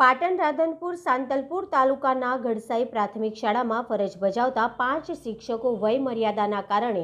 પાટણ રાધનપુર સાંતલપુર તાલુકાના ગઢસાઈ પ્રાથમિક શાળામાં ફરજ બજાવતા પાંચ શિક્ષકો વય મર્યાદાના કારણે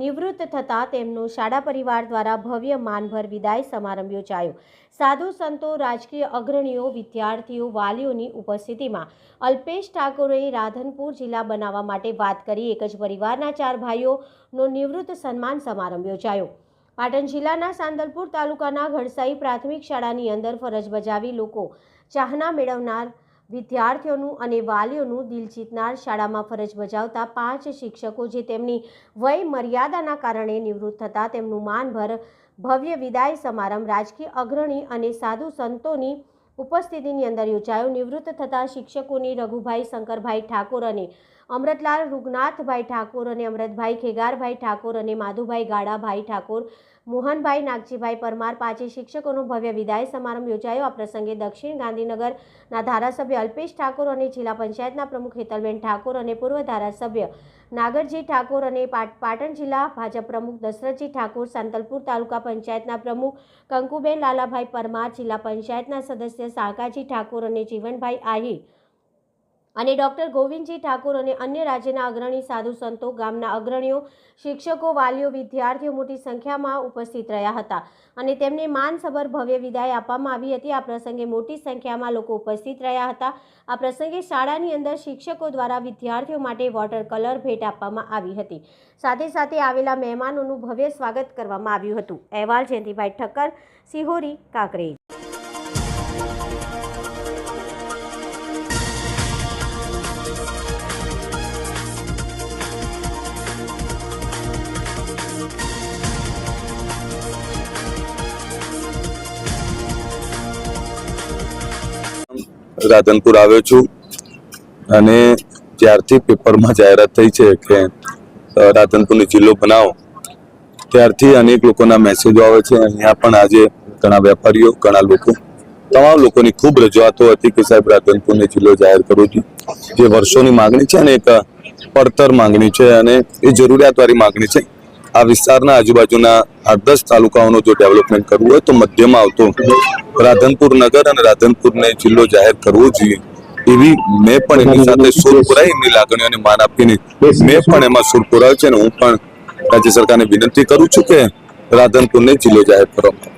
નિવૃત્ત થતાં તેમનો શાળા પરિવાર દ્વારા ભવ્ય માનભર વિદાય સમારંભ યોજાયો. સાધુ સંતો, રાજકીય અગ્રણીઓ, વિદ્યાર્થીઓ, વાલીઓની ઉપસ્થિતિમાં અલ્પેશ ઠાકોરે રાધનપુર જિલ્લા બનાવવા માટે વાત કરી. એક જ પરિવારના ચાર ભાઈઓનો નિવૃત્ત સન્માન સમારંભ યોજાયો. પાટણ જિલ્લાના સાંદલપુર તાલુકાના ઘડસાઈ પ્રાથમિક શાળાની અંદર ફરજ બજાવી લોકો ચાહના મેળવનાર વિદ્યાર્થીઓનું અને વાલીઓનું દિલ જીતનાર શાળામાં ફરજ બજાવતા પાંચ શિક્ષકો જે તેમની વય મર્યાદાના કારણે નિવૃત્ત થતા તેમનું માનભર ભવ્ય વિદાય સમારંભ રાજકીય અગ્રણી અને સાધુ સંતોની ઉપસ્થિતિની અંદર યોજાયો. નિવૃત્ત થતા શિક્ષકોની રઘુભાઈ શંકરભાઈ ઠાકોર અને અમૃતલાલ રૂગનાથભાઈ ઠાકોર અને અમૃતભાઈ ખેગારભાઈ ઠાકોર અને માધુભાઈ ગાડાભાઈ ઠાકોર, મોહનભાઈ નાગજીભાઈ પરમાર પાંચે શિક્ષકોનો ભવ્ય વિદાય સમારંભ યોજાયો. આ પ્રસંગે દક્ષિણ ગાંધીનગરના ધારાસભ્ય અલ્પેશ ઠાકોર અને જિલ્લા પંચાયતના પ્રમુખ હેતલબેન ઠાકોર અને પૂર્વ ધારાસભ્ય નાગરજી ઠાકોર અને પાટ- પાટણ જિલ્લા ભાજપ પ્રમુખ દશરથજી ઠાકોર, સાંતલપુર તાલુકા પંચાયતના પ્રમુખ કંકુબેન લાલાભાઈ પરમાર, જિલ્લા પંચાયતના સદસ્ય સાંકાજી ઠાકોર અને જીવનભાઈ આહિર અને ડૉક્ટર ગોવિંદજી ઠાકુર અને અન્ય રાજ્યના અગ્રણી સાધુ સંતો, ગામના અગ્રણીઓ, શિક્ષકો, વાલીઓ, વિદ્યાર્થીઓ મોટી સંખ્યામાં ઉપસ્થિત રહ્યા હતા અને તેમને માનસભર ભવ્ય વિદાય આપવામાં આવી હતી. આ પ્રસંગે મોટી સંખ્યામાં લોકો ઉપસ્થિત રહ્યા હતા. આ પ્રસંગે શાળાની અંદર શિક્ષકો દ્વારા વિદ્યાર્થીઓ માટે વોટર કલર ભેટ આપવામાં આવી હતી. સાથે સાથે આવેલા મહેમાનોનું ભવ્ય સ્વાગત કરવામાં આવ્યું હતું. અહેવાલ જયંતિભાઈ ઠક્કર, સિહોરી, કાંકરેજ. રાધનપુર આવ્યો છું. અને જ્યારથી પેપરમાં જાહેરાત થઈ છે કે રાધનપુરનો જિલ્લો બનાવો. ત્યારથી અનેક લોકોના મેસેજો આવે છે. અહીંયા પણ આજે ઘણા વેપારીઓ, ઘણા લોકો, તમામ લોકોની ખૂબ રજૂઆતો હતી કે સાહેબ, રાધનપુરને જિલ્લો જાહેર કરવો જોઈએ. જે વર્ષોની માંગણી છે અને એક પડતર માંગણી છે અને એ જરૂરિયાતવાળી માંગણી છે. આ વિસ્તારના આજુબાજુના આઠ દસ તાલુકાઓનો જો ડેવલપમેન્ટ કરવું હોય તો મધ્યમાં આવતો રાધનપુર નગર અને રાધનપુરને જિલ્લો જાહેર કરવો જોઈએ એવી મેં પણ એમની સાથે સુર પુરાય એમની લાગણીઓને માન આપીને મેં પણ એમાં સુર પુરાવ્યો છે અને હું પણ રાજ્ય સરકારને વિનંતી કરું છું કે રાધનપુરને જિલ્લો જાહેર કરવામાં.